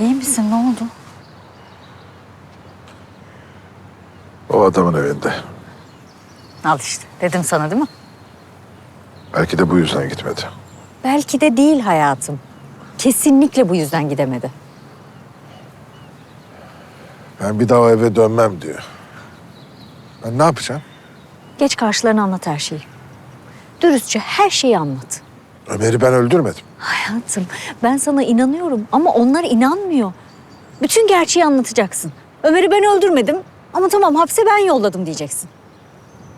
İyi misin? Ne oldu? O adamın evinde. Al işte. Dedim sana değil mi? Belki de bu yüzden gitmedi. Belki de değil hayatım. Kesinlikle bu yüzden gidemedi. Ben bir daha eve dönmem diyor. Ben ne yapacağım? Geç karşılarına anlat her şeyi. Dürüstçe her şeyi anlat. Ömer'i ben öldürmedim. Hayatım ben sana inanıyorum ama onlar inanmıyor. Bütün gerçeği anlatacaksın. Ömer'i ben öldürmedim ama tamam hapse ben yolladım diyeceksin.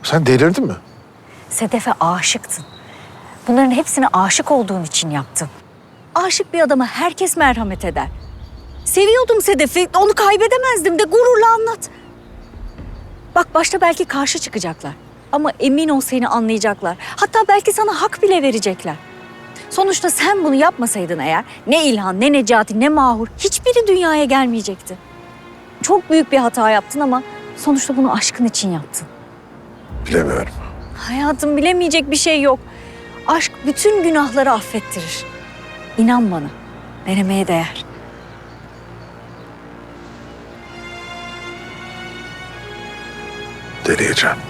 Sen delirdin mi? Sedef'e aşıktın. Bunların hepsini aşık olduğun için yaptın. Aşık bir adama herkes merhamet eder. Seviyordum Sedef'i, onu kaybedemezdim de gururla anlat. Bak başta belki karşı çıkacaklar. Ama emin ol seni anlayacaklar. Hatta belki sana hak bile verecekler. Sonuçta sen bunu yapmasaydın eğer ne İlhan, ne Necati, ne Mahur hiçbiri dünyaya gelmeyecekti. Çok büyük bir hata yaptın ama sonuçta bunu aşkın için yaptın. Bilemiyorum. Hayatım bilemeyecek bir şey yok. Aşk bütün günahları affettirir. İnan bana. Denemeye değer. Deneyeceğim.